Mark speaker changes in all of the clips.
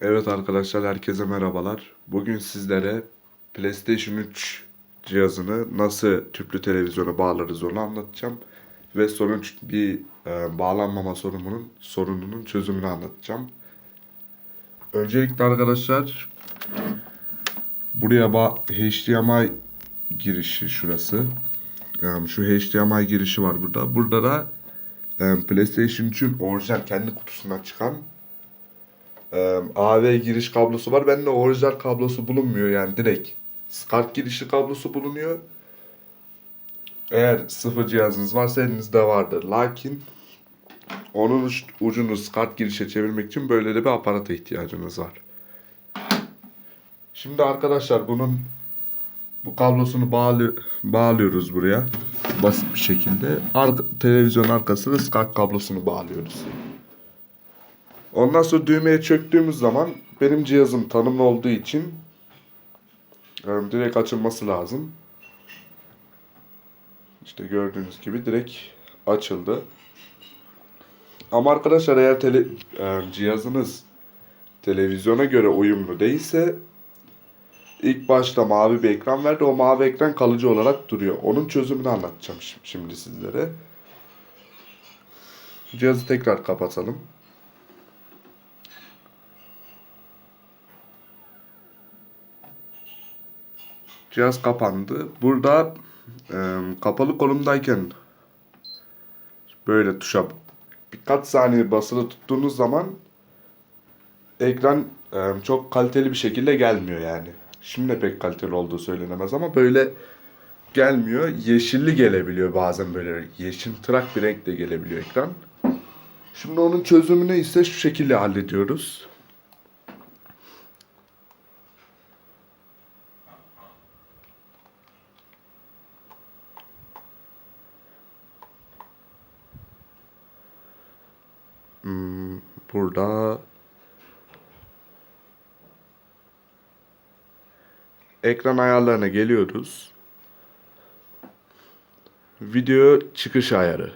Speaker 1: Evet arkadaşlar herkese merhabalar. Bugün sizlere PlayStation 3 cihazını nasıl tüplü televizyona bağlarız onu anlatacağım. Ve sonuç bir e, bağlanmama sorununun sorununun çözümünü anlatacağım. Öncelikle arkadaşlar buraya HDMI girişi şurası. E, şu HDMI girişi var burada. Burada da e, PlayStation 3'ün orijinal kendi kutusundan çıkan ee, AV giriş kablosu var. Bende orijinal kablosu bulunmuyor yani direkt. SCART girişi kablosu bulunuyor. Eğer sıfır cihazınız varsa elinizde vardır. Lakin onun ucunu SCART girişe çevirmek için böyle de bir aparata ihtiyacınız var. Şimdi arkadaşlar bunun bu kablosunu bağlı, bağlıyoruz buraya. Basit bir şekilde. Arka, televizyon arkasına SCART kablosunu bağlıyoruz. Ondan sonra düğmeye çöktüğümüz zaman benim cihazım tanımlı olduğu için direkt açılması lazım. İşte gördüğünüz gibi direkt açıldı. Ama arkadaşlar eğer tele, e, cihazınız televizyona göre uyumlu değilse ilk başta mavi bir ekran verdi. O mavi ekran kalıcı olarak duruyor. Onun çözümünü anlatacağım şi- şimdi sizlere. Cihazı tekrar kapatalım. Cihaz kapandı. Burada e, kapalı konumdayken böyle tuşa birkaç saniye basılı tuttuğunuz zaman ekran e, çok kaliteli bir şekilde gelmiyor yani. Şimdi de pek kaliteli olduğu söylenemez ama böyle gelmiyor. Yeşilli gelebiliyor bazen böyle yeşil tırak bir renkle gelebiliyor ekran. Şimdi onun çözümünü ise şu şekilde hallediyoruz. Hmm, burada ekran ayarlarına geliyoruz. Video çıkış ayarı.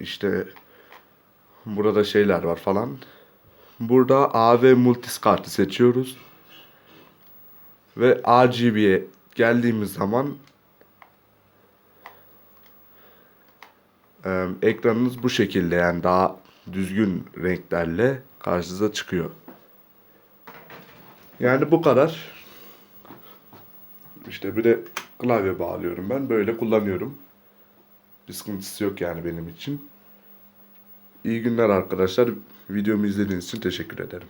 Speaker 1: İşte burada şeyler var falan. Burada AV multiskartı seçiyoruz. Ve RGB'ye geldiğimiz zaman Ee, ekranınız bu şekilde yani daha düzgün renklerle karşınıza çıkıyor. Yani bu kadar. İşte bir de klavye bağlıyorum ben. Böyle kullanıyorum. Bir sıkıntısı yok yani benim için. İyi günler arkadaşlar. Videomu izlediğiniz için teşekkür ederim.